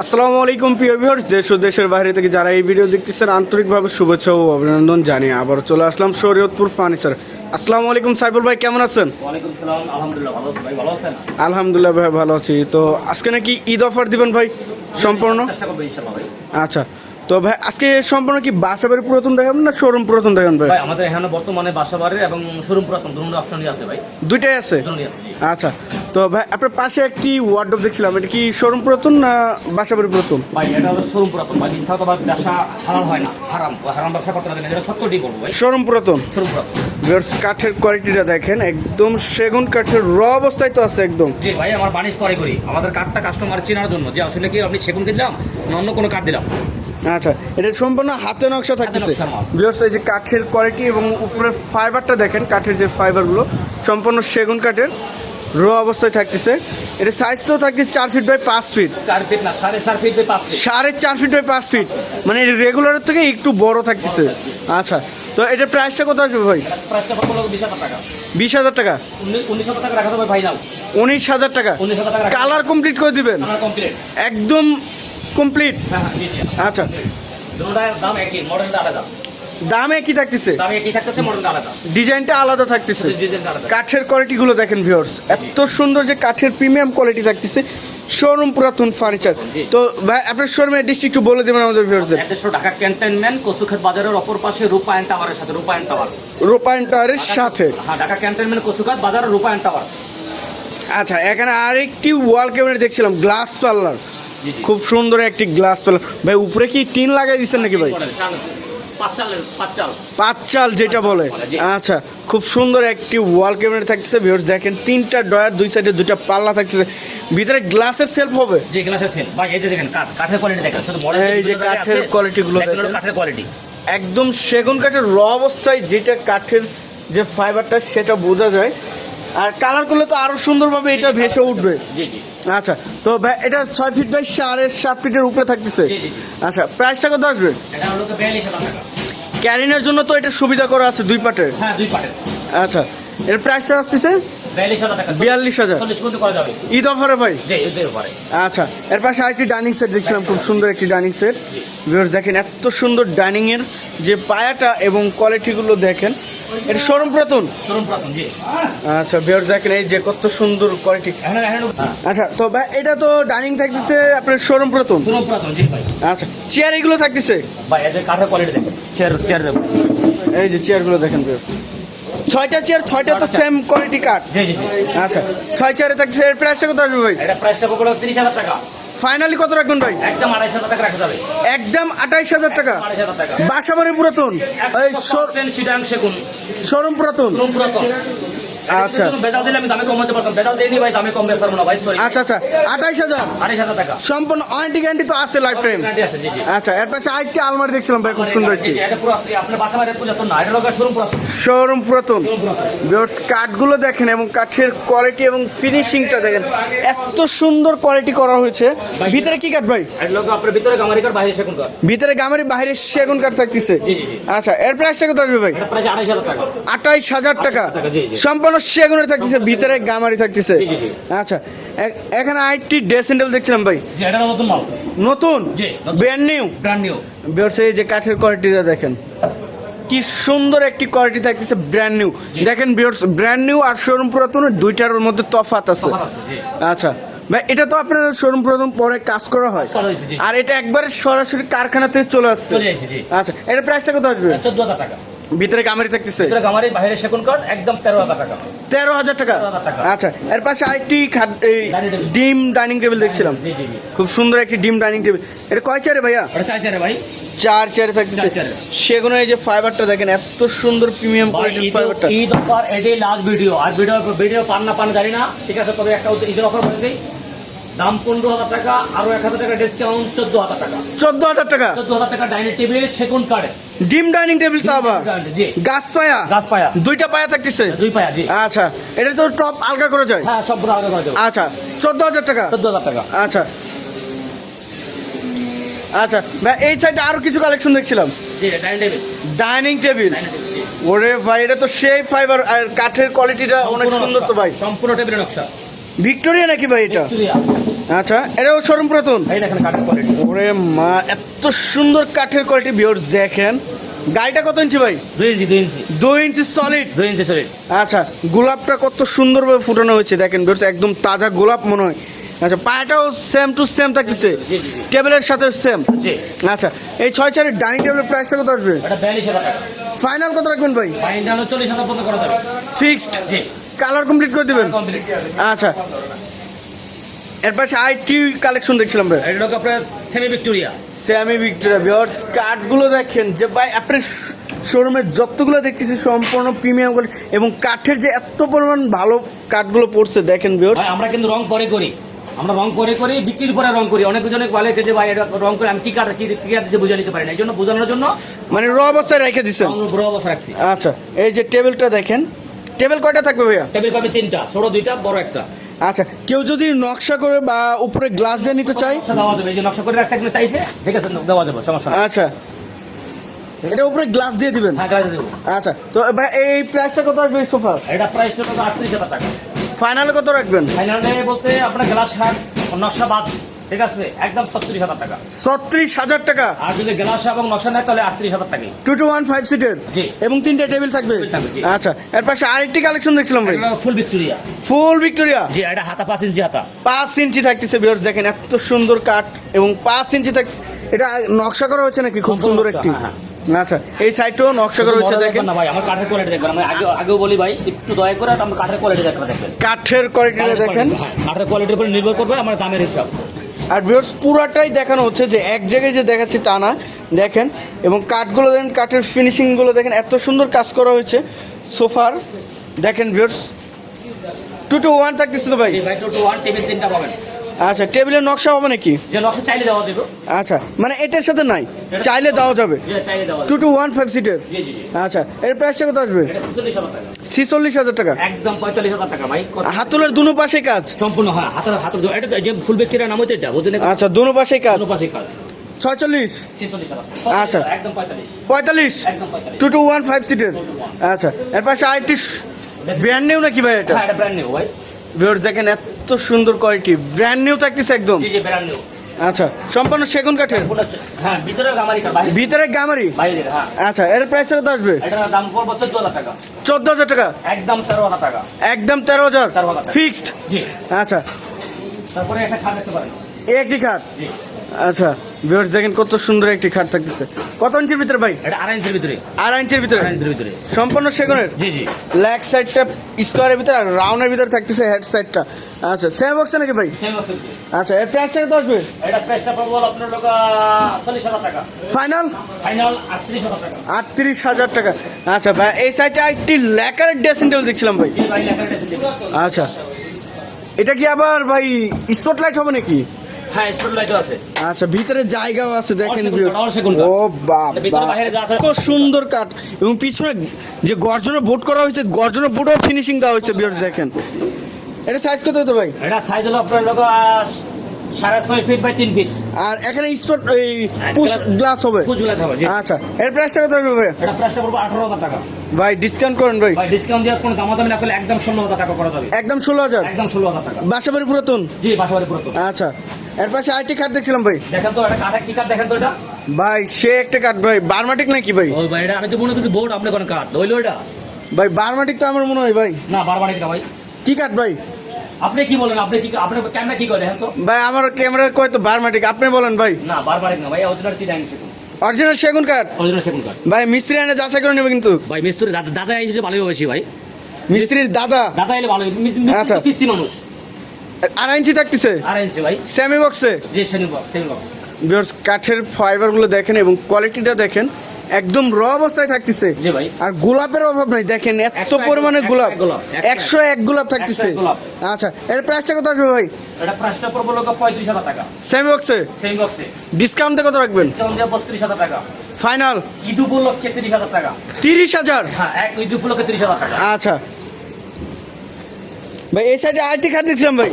আসসালামু আলাইকুম প্রিয় ভিউয়ার্স দেশ ও দেশের বাইরে থেকে যারা এই ভিডিও দেখতেছেন আন্তরিকভাবে শুভেচ্ছা ও অভিনন্দন জানিয়ে আবার চলে আসলাম শরীয়তপুর ফার্নিচার আসসালামু আলাইকুম সাইফুল ভাই কেমন আছেন? আলহামদুলিল্লাহ ভাই ভালো আছেন? আলহামদুলিল্লাহ ভাই ভালো আছি। তো আজকে নাকি ঈদ অফার দিবেন ভাই সম্পূর্ণ? চেষ্টা করব ইনশাল্লাহ ভাই। আচ্ছা। তো ভাই আজকে সম্পূর্ণ কি বাসাবাড়ি পুরাতন দেখাবেন না শোরুম পুরাতন দেখাবেন ভাই? আমাদের এখানে বর্তমানে বাসাবাড়ি এবং শোরুম পুরাতন দুটো অপশনই আছে ভাই। দুইটাই আছে। আচ্ছা তো ভাই আপনার পাশে একটি ওয়ার্ডরোব দেখছিলাম এটা কি শোরুম পুরাতন না বাসাবাড়ি পুরাতন? ভাই এটা হলো শোরুম পুরাতন ভাই ইনশাল্লাহ তো ব্যবসা হারাম হয় না হারাম হারাম ব্যবসা করতে লাগে এটা সত্যি করব ভাই। শোরুম পুরাতন? শোরুম পুরাতন। কাঠের কোয়ালিটিটা দেখেন একদম সেগুন কাঠের র অবস্থায় তো আছে একদম। জি ভাই আমার বানিশ পরে করি। আমাদের কাঠটা কাস্টমার চেনার জন্য যে আসলে কি আপনি সেগুন দিলাম না অন্য কোনো কাঠ দিলাম? আচ্ছা এটা সম্পূর্ণ হাতে নকশা থাকতেছে। ভিউয়ার্স, এই যে কাঠের কোয়ালিটি এবং উপরে ফাইবারটা দেখেন কাঠের যে ফাইবারগুলো সম্পূর্ণ সেগুন কাঠের র অবস্থায় থাকতেছে। এটা সাইজটাও থাকছে চার ফিট বাই পাঁচ ফিট চার ফিট না সাড়ে চার ফিট বাই পাঁচ ফিট সাড়ে চার ফিট বাই পাঁচ ফিট মানে রেগুলারের থেকে একটু বড় থাকতেছে। আচ্ছা তো এটার প্রাইসটা কত আসবে ভাই? বিশ হাজার টাকা। উনিশ হাজার টাকা কালার কমপ্লিট করে দিবেন। একদম কমপ্লিট হ্যাঁ হ্যাঁ আচ্ছা। দাম একই মডেলটা আলাদা। দামে কি থাকতেছে? দাম একই থাকতেছে ডিজাইনটা আলাদা। থাকতেছে। আলাদা। কাঠের কোয়ালিটিগুলো দেখেন ভিউয়ার্স এত সুন্দর যে কাঠের প্রিমিয়াম কোয়ালিটি থাকতেছে। শোরুম পুরাতন ফার্নিচার তো ভাই আপনার শোরুমের ডিস্ট্রিক্ট একটু বলে দেবেন আমাদের ভিউয়ার্সদের অ্যাড্রেস ঢাকা ক্যান্টনমেন্ট কচুখাত বাজারের অপর পাশে রূপায়ণ টাওয়ারের সাথে রূপায়ণ টাওয়ার রূপায়ণ টাওয়ারের সাথে। হ্যাঁ ঢাকা ক্যান্টনমেন্ট কচুখাত বাজারের রূপায়ণ টাওয়ার আচ্ছা এখানে আরেকটি ওয়াল ক্যাবিনেট দেখছিলাম গ্লাস পার্লার খুব সুন্দর একটি গ্লাস পার্লার ভাই উপরে কি টিন লাগাই দিচ্ছেন নাকি ভাই? পাঁচ চাল পাঁচ চাল পাঁচ চাল যেটা বলে। আচ্ছা খুব সুন্দর একটি ওয়াল ক্যাবিনেট থাকতেছে ভিউয়ার্স দেখেন তিনটা ডয়ার দুই সাইডে দুইটা পাল্লা থাকতেছে। ভিতরে গ্লাসের সেলফ হবে? যে গ্লাস আছেন ভাই এই যে দেখেন কাঠ কাঠের কোয়ালিটি দেখেন শুধু মডেল এই যে কাঠের quality গুলো দেখেন। কাঠের কোয়ালিটি একদম সেগুন কাঠের র অবস্থায় যেটা কাঠের যে ফাইবারটা সেটা বোঝা যায়। আর কালার করলে তো আরও সুন্দরভাবে এটা ভেসে উঠবে। আচ্ছা তো এটা ছয় ফিট বাই সাড়ে সাত ফিটের উপরে থাকতেছে। আচ্ছা প্রাইসটা কত আসবে? ক্যারিনের জন্য তো এটা সুবিধা করা আছে দুই পাটের। হ্যাঁ আচ্ছা এর প্রাইসটা আসতেছে? বিয়াল্লিশ হাজার ঈদ অফারে ভাই? আচ্ছা এর পাশে আরেকটি ডাইনিং সেট দেখছিলাম খুব সুন্দর একটি ডাইনিং সেট ভিউয়ার্স দেখেন এত সুন্দর ডাইনিং এর যে পায়াটা এবং কোয়ালিটিগুলো দেখেন এটা শোরুম পুরাতন? শোরুম পুরাতন আচ্ছা ভিউয়ার্স দেখেন এই যে কত সুন্দর কোয়ালিটি এখানে আচ্ছা তো ভাই এটা তো ডাইনিং থাকতেছে আপনার শোরুম পুরাতন? আচ্ছা চেয়ার এগুলো থাকতেছে? ভাই এদের কাঠের কোয়ালিটি দেখেন চেয়ার চেয়ার এই যে চেয়ারগুলো দেখেন ভিউয়ার্স ছয়টা চেয়ার ছয়টা তো সেম কোয়ালিটি কাঠ আচ্ছা ছয় চেয়ারে থাকতেছে এর প্রাইসটা কত আসবে ভাই? এটা প্রাইসটা পড়ল তিরিশ হাজার টাকা। ফাইনালি কত রাখবেন ভাই? একদম আড়াইশো হাজার টাকা রাখা যাবে। একদম আঠাইশ হাজার টাকা? বাসাবাড়ি পুরাতন। শোরুম পুরাতন। পুরাতন। আচ্ছা। বেদাল দিলে আমি দামে কমাতে পারতাম। বেদাল দিয়ে ভাই দামে কম বেচার না ভাই সরি আচ্ছা আচ্ছা। আঠাইশ হাজার? আড়াইশ হাজার টাকা। সম্পূর্ণ ওয়ারেন্টি গ্যারান্টি তো আছে লাইফ টাইম আচ্ছা এর পাশে আরেকটি আলমারি দেখছিলাম ভাই খুব সুন্দর একটি। জি, জি, এটা পুরো আপনার বাসা বাড়ির পূজা না এটা শোরুম পুরাতন। শোরুম পুরাতন। শোরুম কাঠগুলো দেখেন এবং কাঠের কোয়ালিটি এবং ফিনিশিংটা দেখেন। এত সুন্দর কোয়ালিটি করা হয়েছে। ভিতরে কি কাঠ ভাই? আপনার ভিতরে গামারিকার বাইরে সেগুন কর ভিতরে গামারি বাইরে সেগুন কাঠ থাকতেছে। আচ্ছা এর প্রাইসটা কত আসবে ভাই? আঠাইশ হাজার টাকা। জি। সম্পূর্ণ সেগুনের থাকতেছে ভিতরে গামারি থাকতেছে। আচ্ছা এখানে আরেকটি ড্রেসিং টেবিল দেখছিলাম ভাই। নতুন নতুন? Brand new brand new viewers এই যে কাঠের কোয়ালিটিটা দেখেন। কি সুন্দর একটি কোয়ালিটি থাকতেছে ব্র্যান্ড নিউ দেখেন ব্র্যান্ড নিউ আর শোরুম পুরাতন দুইটার মধ্যে তফাত আছে। আচ্ছা ভাই এটা তো আপনার শোরুম পুরাতন পরে কাজ করা হয়। আর এটা একবারে সরাসরি কারখানা থেকে চলে আসছে। আচ্ছা এটা প্রাইসটা কত আসবে? চোদ্দ হাজার টাকা। ভিতরে গামারি থাকতেছে? ভিতরে গামারি বাইরে সেগুন কাঠ একদম তেরো হাজার টাকা। তেরো হাজার টাকা? 13,000 টাকা। আচ্ছা এর পাশে আরেকটি ডিম ডাইনিং টেবিল দেখছিলাম। জি জি খুব সুন্দর একটি ডিম ডাইনিং টেবিল। এটা কয় চেয়ারে ভাইয়া? চাই চারে ভাই। চার চেয়ারে থাকতেছে। চার। সেগুলো এই যে ফাইবারটা দেখেন এত সুন্দর প্রিমিয়াম কোয়ালিটির ফাইবারটা ঈদ অফার এটাই লাস্ট ভিডিও আর ভিডিও ভিডিও পান না পান জানি না। ঠিক আছে তবে একটা ঈদের অফার বলে দিই। দাম পনেরো হাজার টাকা আরও এক হাজার টাকা ডিসকাউন্ট চোদ্দ হাজার টাকা। চোদ্দ হাজার টাকা? চোদ্দ হাজার টাকা ডাইনিং টেবিল সেগুন কার্ডে ডিম ডাইনিং টেবিল তো আবার। গাছ পায়া? গাছ পায়া। দুইটা পায়া থাকতেছে? দুই পায়া জি। আচ্ছা এটা তো টপ আলগা করে যায়? হ্যাঁ সব আলাদা করে দেবো আচ্ছা চোদ্দ হাজার টাকা? চোদ্দ হাজার টাকা। আচ্ছা। আচ্ছা ভাই এই সাইডে আরও কিছু কালেকশন দেখছিলাম। ডাইনিং টেবিল ওরে ভাই এটা তো সেই ফাইবার আর কাঠের কোয়ালিটিটা অনেক সুন্দর তো ভাই। সম্পূর্ণ টেবিলের নকশা। ভিক্টোরিয়া নাকি ভাই এটা? আচ্ছা এটাও শোরুম পুরাতন? কাঠের কোয়ালিটি ওরে মা এত সুন্দর কাঠের কোয়ালিটি ভিউর্স দেখেন। গাড়িটা কত ইঞ্চি ভাই? দুই ইঞ্চি দুই ইঞ্চি। দুই ইঞ্চি সলিড দুই ইঞ্চি সলিড আচ্ছা গোলাপটা কত সুন্দরভাবে ফুটানো হয়েছে দেখেন ভিউর্স একদম তাজা গোলাপ মনে হয়। আচ্ছা পায়াটাও সেম টু সেম থাকতেছে। টেবিলের সাথে সেম আচ্ছা এই ছয় চারের ডাইনিং টেবিলের প্রাইসটা কত আসবে? ফাইনাল কত রাখবেন ভাই? ফাইন হলো চল্লিশ হাজার পর্যন্ত করা যাবে। ফিক্সড কালার কমপ্লিট করে দিবেন? আচ্ছা। এর পাশে আইটি কালেকশন দেখছিলাম ভাই। এটা হলো আপনার semi Victoria semi Victoria viewers কাঠগুলো দেখেন যে ভাই আপনার শোরুমে যতগুলো দেখতেছি সম্পূর্ণ প্রিমিয়াম কোয়ালিটি এবং কাঠের যে এত পরিমাণ ভালো কাঠগুলো পড়ছে দেখেন ভিউয়ার্স ভাই আমরা কিন্তু রং পরে করি। আমরা রং পরে করি বিক্রির পরে রং করি। অনেক জনে বলে যে ভাই এটা রং করে আমি কি কাঠ কি কি কাঠ দিতে বুঝে নিতে পারি না। এই জন্য বোঝানোর জন্য মানে র অবস্থায় রেখে দিচ্ছেন। রং বড় অবস্থা রাখছি। আচ্ছা এই যে টেবিলটা দেখেন। টেবিল কয়টা থাকবে ভাইয়া? টেবিল পাবে তিনটা ছোট দুইটা বড় একটা। আচ্ছা কেউ যদি নকশা করে বা উপরে গ্লাস দিয়ে নিতে চাই দেওয়া যাবে এই যে নকশা করে রাখছে এখানে চাইছে ঠিক আছে দেওয়া যাবে সমস্যা আচ্ছা। এটা উপরে গ্লাস দিয়ে দিবেন? হ্যাঁ গাড়ি দেবো। আচ্ছা তো ভাই এই প্রাইসটা কত আসবে সোফার এটা প্রাইসটা কত? আটত্রিশ হাজার টাকা। ফাইনালে কত রাখবেন? ফাইনালে বলতে আপনার গ্লাস শার্ট নকশা বাদ ঠিক আছে একদম ছত্রিশ হাজার টাকা। ছত্রিশ হাজার টাকা। আর যদি গ্লাস এবং নকশা নেয় তাহলে আটত্রিশ হাজার টাকা। টু টু ওয়ান ফাইভ সিটের। এবং তিনটে টেবিল থাকবে। আচ্ছা এর পাশে আরেকটি কালেকশন দেখছিলাম ভাই। ফুল ভিক্টোরিয়া ফুল ভিক্টোরিয়া জি এটা হাতা পাঁচ ইঞ্চি হাতা। পাঁচ ইঞ্চি থাকতেছে বিয়ার্স দেখেন এত সুন্দর কাঠ এবং পাঁচ ইঞ্চি থাকছে এটা নকশা করা হয়েছে নাকি? খুব সুন্দর একটি। হ্যাঁ, আচ্ছা এই সাইডটাও নকশা করা হয়েছে দেখেন। না ভাই আমার কাঠের কোয়ালিটি দেখবেন আমি আগে আগেও বলি ভাই একটু দয়া করে আমার কাঠের কোয়ালিটি দেখবেন কাঠের কোয়ালিটিটা দেখেন। হ্যাঁ, কাঠের কোয়ালিটির উপর নির্ভর করবে আমার দামের হিসাব। আর বিয়ার্স পুরাটাই দেখানো হচ্ছে যে এক জায়গায় যে দেখাচ্ছি তা না। দেখেন, এবং কাঠগুলো দেখেন, কাঠের ফিনিশিংগুলো দেখেন, এত সুন্দর কাজ করা হয়েছে সোফার দেখেন বিয়ার্স টু টু ওয়ান থাকতেছে তো ভাই? টু টু ওয়ান টেবিল তিনটা পাবেন। আচ্ছা টেবিলের নকশা হবে নাকি? যে নকশা চাইলে দেওয়া যাবে। আচ্ছা মানে এটার সাথে নাই চাইলে দেওয়া যাবে। চাইলে দেওয়া টু টু ওয়ান ফাইভ সিটের আচ্ছা এর প্রাইসটা কত আসবে? ছিচল্লিশ হাজার টাকা। একদম পঁয়তাল্লিশ হাজার টাকা ভাই। হাতুলের দুনো পাশে কাজ? সম্পূর্ণ হ্যাঁ হাতের হাতের এটা যে ফুল ব্যক্তিরা নাম হচ্ছে এটা বুঝলেন আচ্ছা দুনো পাশে কাজ? কোনো পাশে কাজ। ছয়চল্লিশ? আচ্ছা। একদম পঁয়তাল্লিশ। টু টু ওয়ান ফাইভ সিটের আচ্ছা এর পাশে আরেকটি ব্র্যান্ড নিউ নাকি ভাই এটা? এটা ব্র্যান্ড নিউ ভাই। ভিউয়ার্স দেখেন এত সুন্দর কোয়ালিটি ব্র্যান্ড নিউ থাকতেছে একদম। জি জি ব্র্যান্ড নিউ আচ্ছা সম্পূর্ণ সেগুন কাঠের? হ্যাঁ ভিতরে গামারি ভিতরে গামারি? বাইরে হ্যাঁ। আচ্ছা এর প্রাইস কত আসবে? এটার দাম পড়ব চোদ্দ হাজার টাকা। চোদ্দ হাজার টাকা? একদম তেরো হাজার টাকা। একদম তেরো হাজার? 13,000 টাকা। ফিক্সড জি। আচ্ছা। তারপরে একটা খাট দেখতে পারেন। একটি খাট? জি। আচ্ছা ভিউয়ার্স দেখেন কত সুন্দর একটি খাট থাকতেছে। কত ইঞ্চির ভিতরে ভাই? এটা আড়াই ইঞ্চির ভিতরে। আড়াই ইঞ্চির ভিতরে? আড়াই ইঞ্চির ভিতরে। সম্পূর্ণ সেগুনের? জি জি। লেগ সাইডটা স্কোয়ারের ভিতরে আর রাউন্ডের ভিতরে থাকতেছে হেড সাইডটা আচ্ছা সেম বক্স নাকি ভাই? সেম আছে আচ্ছা এর প্রাইসটা কত আসবে এটা প্রাইসটা পড়ব আপনার লোক চল্লিশ হাজার টাকা। ফাইনাল ফাইনাল আটত্রিশ হাজার টাকা। আটত্রিশ হাজার টাকা। আচ্ছা ভাই এই সাইডে একটি ল্যাকারের ড্রেসিং টেবিল দেখছিলাম ভাই। জি ভাই লেখা রয়েছে দেখুন। আচ্ছা। এটা কি আবার ভাই স্পটলাইট হবে নাকি? হ্যাঁ স্পট লাইটও আছে। আচ্ছা ভিতরে জায়গাও আছে দেখেন। ও বাবা সুন্দর কাঠ। এবং পিছনে যে বোর্ড করা হয়েছে বোর্ডও ফিনিশিং দেওয়া হয়েছে বিয়ার্স দেখেন। এটা সাইজ কত হতো ভাই? এটা সাইজ হলো আপনার লোক সাড়ে ছয় ফিট বাই তিন ফিট আর এখানে স্পট এই পুশ গ্লাস হবে? আচ্ছা এর প্রাইসটা কত হবে ভাই? এটা প্রাইসটা পড়ব আঠারো টাকা। ভাই ডিসকাউন্ট করেন ভাই। ভাই ডিসকাউন্ট দেওয়ার কোনো দামাদামি না করলে একদম ষোলো হাজার টাকা করা যাবে। একদম ষোলো হাজার? একদম ষোলো হাজার টাকা। বাসাবাড়ি পুরাতন? জি বাসাবাড়ি পুরো আচ্ছা। এর পাশে আইটি কার্ড দেখছিলাম ভাই। দেখেন তো এটা কাঠা কি কাঠ দেখেন তো এটা? ভাই সে একটা কাঠ ভাই বারমাটিক নাকি ভাই? ওই ভাই এটা আমি তো মনে করছি বোর্ড আপনি কোন কাঠ হইল এটা ভাই বারমাটিক তো আমার মনে হয় ভাই। না এটা ভাই। কি কাঠ ভাই? আপনি কি বলেন আপনি কি আপনি ক্যামেরা কি করে দেখেন তো? ভাই আমার ক্যামেরা কয় তো বারমাটিক আপনি বলেন ভাই। না না ভাই অরিজিনাল কি অরিজিনাল সেগুন। কাঠ অরিজিনাল সেগুন কাঠ ভাই মিস্ত্রি এনে যাচাই করে নেবে কিন্তু। ভাই মিস্ত্রি দাদা দাদা এসেছে ভালোই বেশি ভাই। মিস্ত্রির দাদা? দাদা এলে ভালো আচ্ছা। মানুষ। আড়াই ইঞ্চি থাকতেছে? আর এসেছে ভাই। সেমি বক্সে যে সেগুন বক্স সেগুন বক্স বিয়ার্স কাঠের ফাইবারগুলো দেখেন এবং কোয়ালিটিটা দেখেন একদম র অবস্থায় থাকতেছে। জি ভাই। আর গোলাপের অভাব নাই দেখেন এত পরিমাণে গোলাপ, একশো এক। গোলাপ, থাকতেছে। আচ্ছা এর প্রাইসটা কত আসবে ভাই? এটা প্রাইসটা পড়ব লোক পঁয়ত্রিশ টাকা। সেমি বক্সে সেম বক্সে ডিসকাউন্টে কত রাখবেন? ফাইনাল ঈদ উপলক্ষে তিরিশ হাজার টাকা। তিরিশ হাজার? হ্যাঁ আচ্ছা ভাই এই সাইডে আইটি খাট দেখছিলাম ভাই।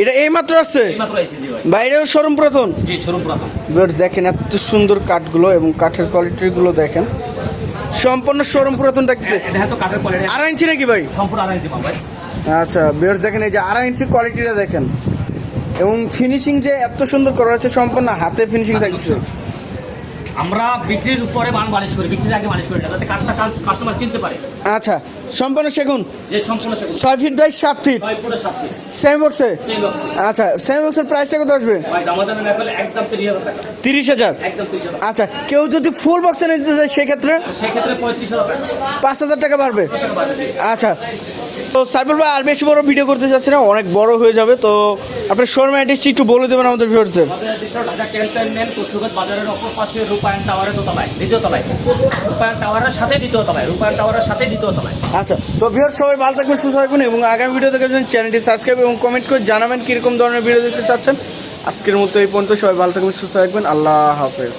এটা। এই মাত্র আসছে? ভাই। বাইরেও শোরুম প্রথম পুরাতন? দেখেন এত সুন্দর কাঠগুলো এবং কাঠের কোয়ালিটিগুলো দেখেন। সম্পূর্ণ শোরুম পুরাতন কাঠের কোয়ালিটি আড়াই ইঞ্চি নাকি ভাই? আচ্ছা ভিউয়ার্স দেখেন এই যে আড়াই ইঞ্চির কোয়ালিটিটা দেখেন। এবং ফিনিশিং যে এত সুন্দর করা হয়েছে সম্পূর্ণ হাতে ফিনিশিং থাকছে আমরা বিক্রির উপরে মান করি বিক্রির আগে করি না যাতে কাঠটা কাস্টমার চিনতে পারে। আচ্ছা সম্পূর্ণ সেগুন? যে সম্পূর্ণ সেগুন। ছয় ফিট বাই সাত ফিট সেম বক্সে আচ্ছা সেম বক্সের প্রাইসটা কত আসবে? একদম তিরিশ হাজার আচ্ছা কেউ যদি ফুল বক্সে নিতে চায় সেক্ষেত্রে? সেক্ষেত্রে পঁয়ত্রিশ হাজার টাকা। পাঁচ হাজার টাকা বাড়বে। আচ্ছা তো সাইফুল ভাই, আর বেশি বড় ভিডিও করতে চাচ্ছি না, অনেক বড় হয়ে যাবে, তো আপনার শোরুম অ্যাড্রেসটি একটু বলে দেবেন আমাদের কচুগত বাজারের অপর পাশে রূপায়ণ টাওয়ারের দোতলায় দ্বিতীয় তলায় রূপায়ণ টাওয়ারের সাথে দ্বিতীয় তলায় রূপায়ণ টাওয়ারের সাথে দ্বিতীয় তলায় আচ্ছা তো ভিউয়ার সবাই ভালো থাকবেন, সুস্থ থাকবেন, এবং আগামী ভিডিও দেখার জন্য চ্যানেলটি সাবস্ক্রাইব এবং কমেন্ট করে জানাবেন কীরকম ধরনের ভিডিও দেখতে চাচ্ছেন, আজকের মতো এই পর্যন্ত সবাই ভালো থাকবেন, সুস্থ থাকবেন, আল্লাহ হাফেজ।